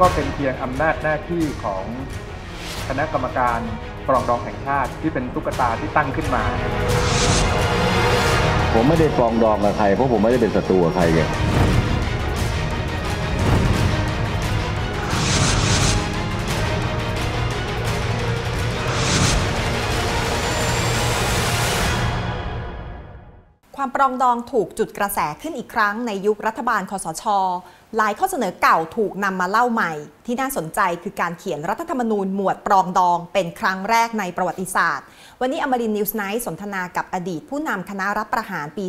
ก็เป็นเพียงอำนาจหน้าที่ของคณะกรรมการปรองดองแห่งชาติที่เป็นตุ๊กตาที่ตั้งขึ้นมา ผมไม่ได้ปรองดองกับใครเพราะผมไม่ได้เป็นศัตรูกับใครไง ปรองดองถูกจุดกระแสขึ้นอีกครั้งในยุครัฐบาลคอสช หลายข้อเสนอเก่าถูกนำมาเล่าใหม่ ที่น่าสนใจคือการเขียนรัฐธรรมนูญหมวดปรองดองเป็นครั้งแรกในประวัติศาสตร์ วันนี้อมรินนิวส์ไนท์สนทนากับอดีตผู้นำคณะรับประหารปี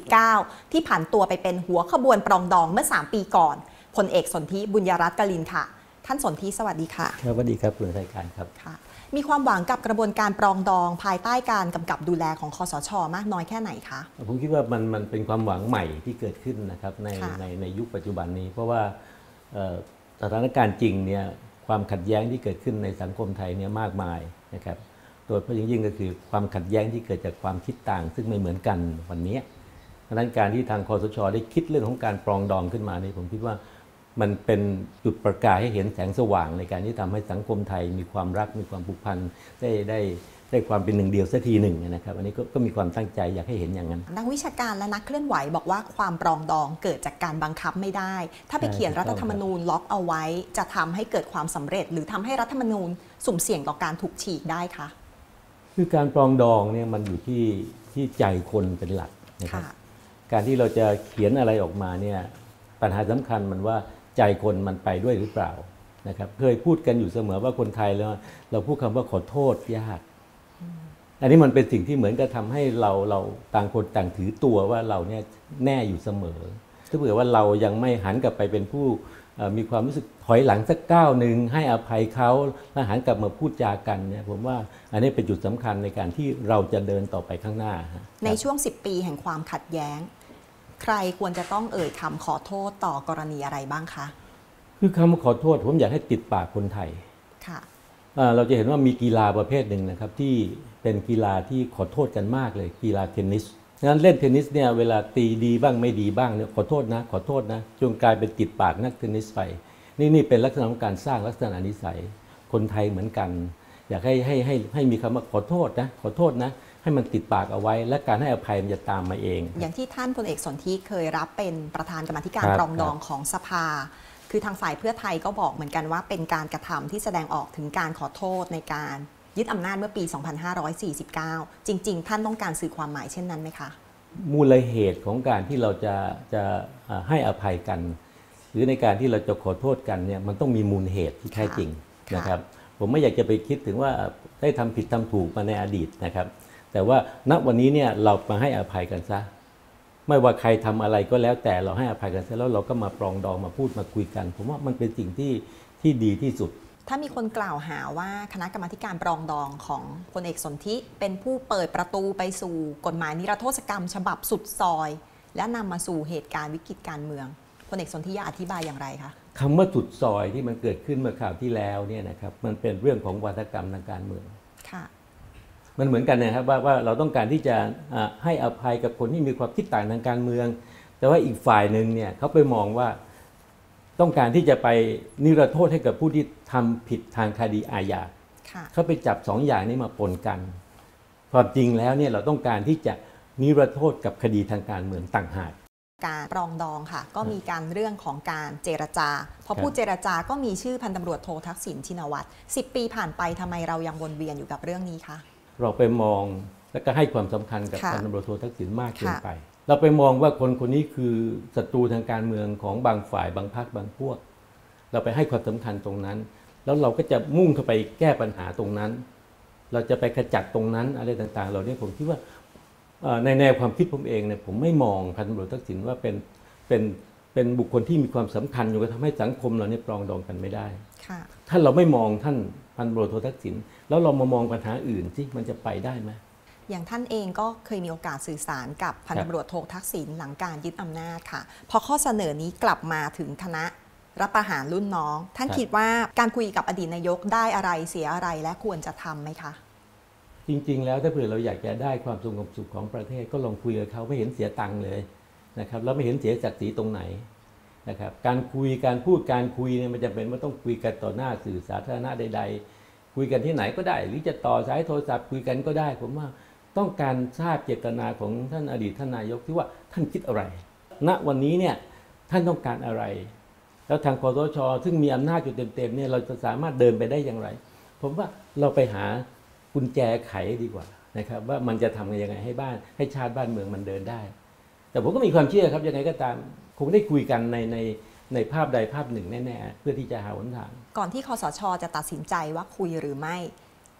2549 ที่ผ่านตัวไปเป็นหัวขบวนปรองดองเมื่อ 3 ปีก่อนพลเอกสนธิบุญยรัตน์กลินค่ะ ท่านสนธิสวัสดีค่ะครับสวัสดีครับคุณรายการครับค่ะ มีความหวังกับกระบวนการปรองดองภายใต้การกำกับดูแลของคอสช มากน้อยแค่ไหนคะผมคิดว่ามันมันเป็นความหวังใหม่ที่เกิดขึ้นนะครับในค่ะในในยุคปัจจุบันนี้ เพราะว่าเอ่อสถานการณ์จริงเนี่ยความขัดแย้งที่เกิดขึ้นในสังคมไทยเนี่ยมากมายนะครับโดยเฉพาะอย่างยิ่งก็คือความขัดแย้งที่เกิดจากความคิดต่าง ซึ่งไม่เหมือนกันวันนี้เพราะฉะนั้นการที่ทางคอสช ได้คิดเรื่องของการปรองดองขึ้นมานี่ผมคิดว่า มันเป็นจุดประกายให้เห็นแสงสว่างในการที่ทำให้สังคมไทยมีความรักมีความผูกพันได้ได้ได้ความเป็นหนึ่งเดียวสักทีหนึ่งนะครับอันนี้ก็ก็มีความตั้งใจอยากให้เห็นอย่างนั้น นักวิชาการและนักเคลื่อนไหวบอกว่าความปรองดองเกิดจากการบังคับไม่ได้ ถ้าไปใช่เขียนรัฐธรรมนูญล็อกเอาไว้ จะทำให้เกิดความสำเร็จ หรือทำให้รัฐธรรมนูญสุ่มเสี่ยงต่อการถูกฉีกได้คะคือการปรองดองเนี่ยมันอยู่ที่ที่ใจคนเป็นหลักนะครับค่ะการที่เราจะเขียนอะไรออกมาเนี่ยปัญหาสำคัญมันว่า ใจคนมันไปด้วยหรือเปล่านะครับเคยพูดกันอยู่เสมอว่าคนไทยแล้วเราพูดคำว่าขอโทษยาก อันนี้มันเป็นสิ่งที่เหมือนกับทำให้เราเราต่างคนต่างถือตัวว่าเราเนี่ยแน่อยู่เสมอ ถ้าเผื่อว่าเรายังไม่หันกลับไปเป็นผู้เอ่อมีความรู้สึกถอยหลังสักก้าวหนึ่งให้อภัยเขาแล้วหันกลับมาพูดจากันเนี่ยผมว่าอันนี้เป็นจุดสำคัญในการที่เราจะเดินต่อไปข้างหน้าฮะในช่วง 10 ปีแห่งความขัดแย้ง ใครควรจะต้องเอ่ยคำขอโทษต่อกรณีอะไรบ้างคะคือคำว่าขอโทษผมอยากให้ติดปากคนไทยค่ะอ่าเราจะเห็นว่ามีกีฬาประเภทหนึ่งนะครับที่เป็นกีฬาที่ขอโทษกันมากเลย กีฬาเทนนิสงั้นเล่นเทนนิสเนี่ยเวลาตีดีบ้างไม่ดีบ้างเนี่ยขอโทษนะขอโทษนะจนกลายเป็นติดปากนักเทนนิสไปนี่นี่เป็นลักษณะของการสร้างลักษณะนิสัยคนไทยเหมือนกัน อยากให้ให้ให้ให้มีคำว่าขอโทษนะขอโทษนะ ให้มันติดปากเอาไว้ และการให้อภัยมันจะตามมาเอง อย่างที่ท่านพลเอกสนธิเคยรับเป็นประธานกรรมาธิการครับปรองดองของสภา คือทางฝ่ายเพื่อไทยก็บอกเหมือนกันว่าเป็นการกระทำที่แสดงออกถึงการขอโทษในการยึดอำนาจเมื่อปี 2549 จริง ๆ ท่านต้องการสื่อความหมายเช่นนั้นไหมคะ มูลเหตุของการที่เราจะจะอ่าให้อภัยกัน หรือในการที่เราจะขอโทษกันเนี่ยมันต้องมีมูลเหตุที่แท้จริงค่ะนะครับ ผมไม่อยากจะไปคิดถึงว่าได้ทำผิดทำถูกมาในอดีตนะครับ แต่ว่าณวันนี้เนี่ยเรามาให้อภัยกันซะ ไม่ว่าใครทำอะไรก็แล้วแต่เราให้อภัยกันซะแล้วเราก็มาปรองดองมาพูดมาคุยกัน ผมว่ามันเป็นสิ่งที่ที่ดีที่สุด ถ้ามีคนกล่าวหาว่าคณะกรรมาธิการปรองดองของพลเอกสนธิเป็นผู้เปิดประตูไปสู่กฎหมายนิรโทษกรรม ฉบับสุดซอย และนำมาสู่เหตุการณ์วิกฤตการเมืองพลเอกสนธิอยากอธิบายอย่างไรคะคำว่าสุดซอยที่มันเกิดขึ้นเมื่อข่าวที่แล้วเนี่ยนะครับมันเป็นเรื่องของวัฒกรรมทางการเมืองค่ะ มันเหมือนกันนะครับว่าว่าเราต้องการที่จะอ่าให้อภัยกับคนที่มีความคิดต่างทางการเมือง แต่ว่าอีกฝ่ายหนึ่งเนี่ยเขาไปมองว่าต้องการที่จะไปนิรโทษให้กับผู้ที่ทำผิดทางคดีอาญาค่ะเขาไปจับสองอย่างนี้มาปนกัน ความจริงแล้วเนี่ยเราต้องการที่จะนิรโทษกับคดีทางการเมืองต่างหากการปรองดองค่ะ ก็มีการเรื่องของการเจรจาพอครับพูดเจรจาก็มีชื่อพันตำรวจโททักษิณชินวัตร10 ปีผ่านไปทำไมเรายังวนเวียนอยู่กับเรื่องนี้คะ เราไปมองและก็ให้ความสำคัญกับค่ะพันตำรวจโททักษิณมากเกินค่ะไป เราไปมองว่าคนคนนี้คือศัตรูทางการเมืองของบางฝ่ายบางพรรคบางพวก เราไปให้ความสำคัญตรงนั้น แล้วเราก็จะมุ่งเข้าไปแก้ปัญหาตรงนั้น เราจะไปขจัดตรงนั้นอะไรต่างๆ เราเนี่ยผมคิดว่าเอ่อในแนวความคิดผมเองเนี่ยผมไม่มองพันตำรวจทักษิณว่าเป็นเป็นเป็นบุคคลที่มีความสำคัญอยู่กับทำให้สังคมเราเนี่ยปรองดองกันไม่ได้ค่ะ ถ้าเราไม่มองท่านพันตำรวจโททักษิณแล้วเรามามองปัญหาอื่นสิมันจะไปได้ไหมอย่างท่านเองก็เคยมีโอกาสสื่อสารกับพันครับตำรวจโททักษิณหลังการยึดอำนาจค่ะ พอข้อเสนอนี้กลับมาถึงคณะรับประหารรุ่นน้อง ท่านคิดว่าการคุยกับอดีตนายกได้อะไรเสียอะไรและควรจะทำไหมคะ จริง ๆ แล้วถ้าเผื่อเราอยากจะได้ความสงบสุขของประเทศก็ลองคุยกับเขาไม่เห็นเสียตังค์เลยนะครับแล้วไม่เห็นเสียศักดิ์ศรีตรงไหน นะครับการคุยการพูดการคุยเนี่ยมันจะเป็นว่าต้องคุยกันต่อหน้าสื่อสาธารณะใด ๆ คุยกันที่ไหนก็ได้ หรือจะต่อสายโทรศัพท์คุยกันก็ได้ ผมว่าต้องการทราบเจตนาของท่านอดีตท่านนายกที่ว่าท่านคิดอะไร ณวันนี้เนี่ยท่านต้องการอะไร แล้วทางคอสชซึ่งมีอำนาจอยู่เต็มๆเนี่ยเราจะสามารถเดินไปได้อย่างไร ผมว่าเราไปหากุญแจไขดีกว่านะครับว่ามันจะทำยังไงให้บ้านให้ชาติบ้านเมืองมันเดินได้ แต่ผมก็มีความเชื่อครับยังไงก็ตาม คงได้คุยกันในในในภาพใดภาพหนึ่งแน่ๆเพื่อที่จะหาหนทาง ก่อนที่คอสชจะตัดสินใจว่าคุยหรือไม่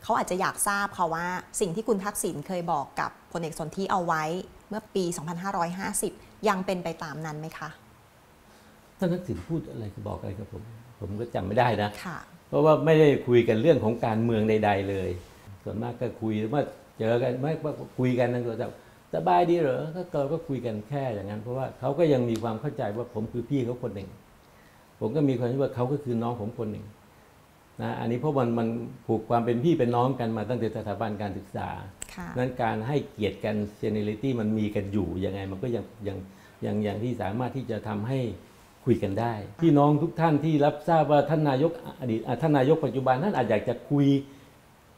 เขาอาจจะอยากทราบค่ะว่าสิ่งที่คุณทักษิณเคยบอกกับพลเอกสนธิเอาไว้เมื่อปี 2550 ยังเป็นไปตามนั้นไหมคะท่านทักษิณพูดอะไรก็บอกอะไรกับผม ผมก็จำไม่ได้นะค่ะเพราะว่าไม่ได้คุยกันเรื่องของการเมืองใด ๆ เลย ส่วนมากก็คุยว่าเจอกันไม่ว่าคุยกันนั่นก็จะ สบายดีเหรอก็เกิดก็คุยกันแค่อย่างนั้น เพราะว่าเขาก็ยังมีความเข้าใจว่าผมคือพี่เขาคนหนึ่ง ผมก็มีความคิดว่าเขาก็คือน้องผมคนหนึ่งนะอันนี้เพราะมันมันผูกความเป็นพี่เป็นน้องกันมาตั้งแต่สถาบันการศึกษาค่ะนั้นการให้เกียรติกันเซเนลิตี้มันมีกันอยู่ยังไงมันก็ยังยังยังยังที่สามารถที่จะทำให้คุยกันได้ พี่น้องทุกท่านที่รับทราบว่าท่านนายกอดีตอะท่านนายกปัจจุบันท่านอาจอยากจะคุย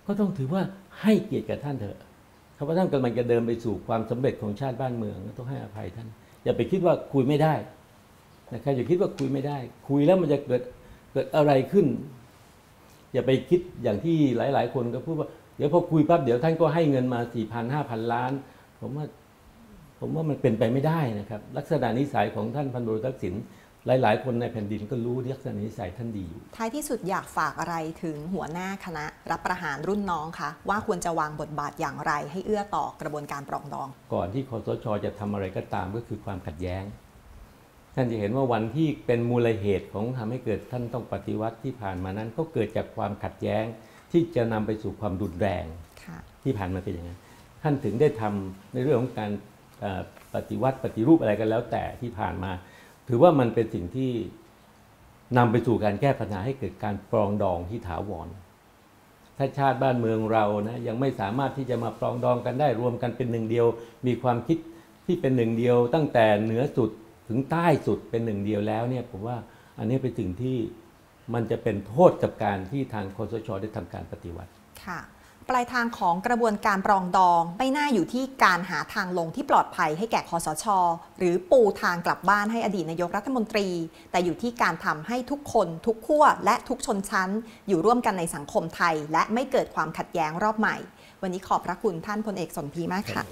ก็ต้องถือว่าให้เกียรติกับท่านเถอะ เพราะว่าท่านกำลังจะเดินไปสู่ความสำเร็จของชาติบ้านเมืองต้องให้อภัยท่าน อย่าไปคิดว่าคุยไม่ได้นะครับอย่าคิดว่าคุยไม่ได้ คุยแล้วมันจะเกิดเกิดอะไรขึ้น อย่าไปคิดอย่างที่หลาย ๆ คนก็พูดว่าเดี๋ยวพอคุยปั๊บเดี๋ยวท่านก็ให้เงินมาสี่พันห้าพันล้าน ผมว่าผมว่ามันเป็นไปไม่ได้นะครับ ลักษณะนิสัยของท่านพันโดทักษิณ หลาย ๆ คนในแผ่นดินก็รู้ลักษณะนิสัยท่านดีอยู่ท้ายที่สุดอยากฝากอะไรถึงหัวหน้าคณะรับประหารรุ่นน้องคะว่าควรจะวางบทบาทอย่างไร ให้เอื้อต่อกระบวนการปรองดอง ก่อนที่คอสชจะทำอะไรก็ตามก็คือความขัดแย้ง ท่านจะเห็นว่าวันที่เป็นมูลเหตุของทำให้เกิดท่านต้องปฏิวัติที่ผ่านมานั้น ก็เกิดจากความขัดแย้งที่จะนำไปสู่ความรุนแรงค่ะที่ผ่านมาเป็นอย่างนั้นท่านถึงได้ทำในเรื่องของการเอ่อปฏิวัติปฏิรูปอะไรกันแล้วแต่ที่ผ่านมา ถือว่ามันเป็นสิ่งที่นำไปสู่การแก้ปัญหาให้เกิดการปรองดองที่ถาวร ถ้าชาติบ้านเมืองเรานะยังไม่สามารถที่จะมาปรองดองกันได้รวมกันเป็นหนึ่งเดียว มีความคิดที่เป็นหนึ่งเดียว ตั้งแต่เหนือสุดถึงใต้สุดเป็นหนึ่งเดียวแล้วเนี่ยผมว่าอันนี้เป็นสิ่งที่มันจะเป็นโทษกับการที่ทางคอสชได้ทำการปฏิวัติค่ะ ปลายทางของกระบวนการปรองดองไม่น่าอยู่ที่การหาทางลงที่ปลอดภัยให้แก่คอสช หรือปูทางกลับบ้านให้อดีตนายกรัฐมนตรี แต่อยู่ที่การทำให้ทุกคน ทุกขั้วและทุกชนชั้น อยู่ร่วมกันในสังคมไทย และไม่เกิดความขัดแย้งรอบใหม่ วันนี้ขอบพระคุณท่านพลเอกสนธิมากค่ะ